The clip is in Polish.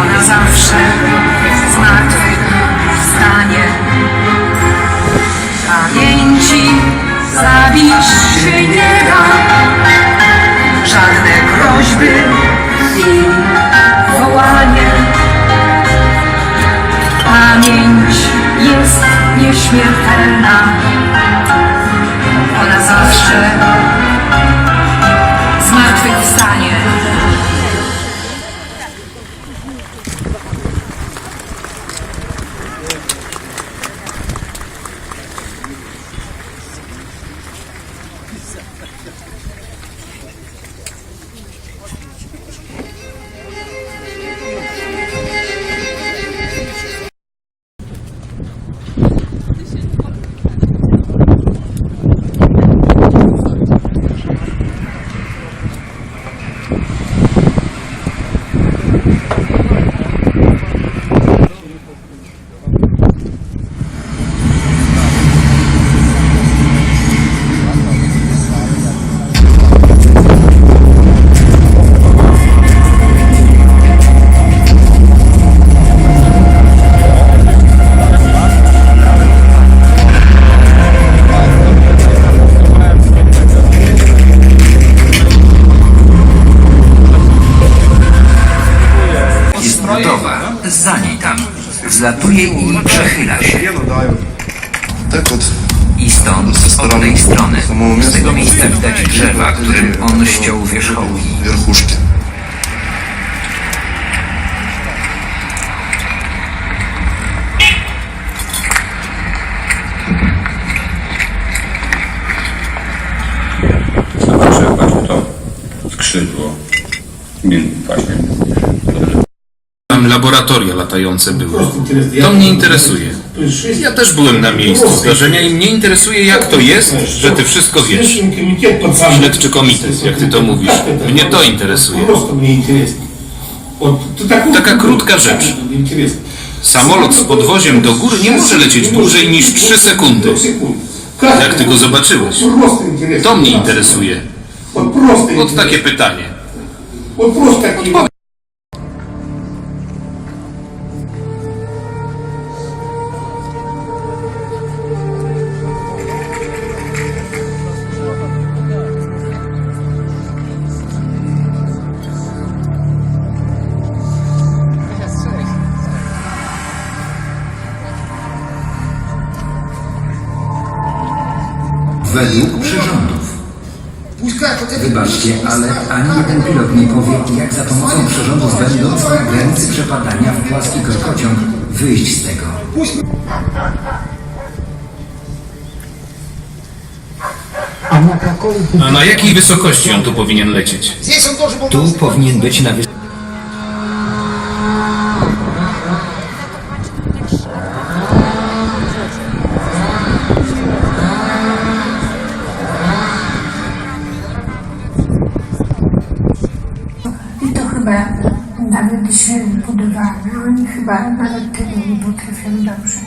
Ona zawsze z martwych wstanie. Pamięci zabić się nie da. Żadne groźby i wołanie. Pamięć jest nieśmiertelna. Ona zawsze zmartwychwstanie. Jest Za niej tam. Wzlatuje i przechyla się. Tak od I stąd, od tej strony. Z tego miejsca widać drzewa, którym on ściął wierzchołki. wierchuszki. Zobaczę właśnie to skrzydło. Nie, właśnie tam laboratoria latające były. To mnie interesuje. Ja też byłem na miejscu zdarzenia i mnie interesuje, jak to jest, że ty wszystko wiesz. Śledczy komitet, jak ty to mówisz. Mnie to interesuje. Taka krótka rzecz. Samolot z podwoziem do góry nie może lecieć dłużej niż 3 sekundy. Jak ty go zobaczyłeś? To mnie interesuje. Od takie pytanie. Odpowiedź. Według przyrządów. Wybaczcie, ale ani jeden pilot nie powie, jak za pomocą przyrządów będąc na granicy przepadania w płaski korkociąg wyjść z tego. A na jakiej wysokości on tu powinien lecieć? Tu powinien być na wysokości. Chyba nawet się budowane. Oni chyba nawet tego nie potrafią dobrze.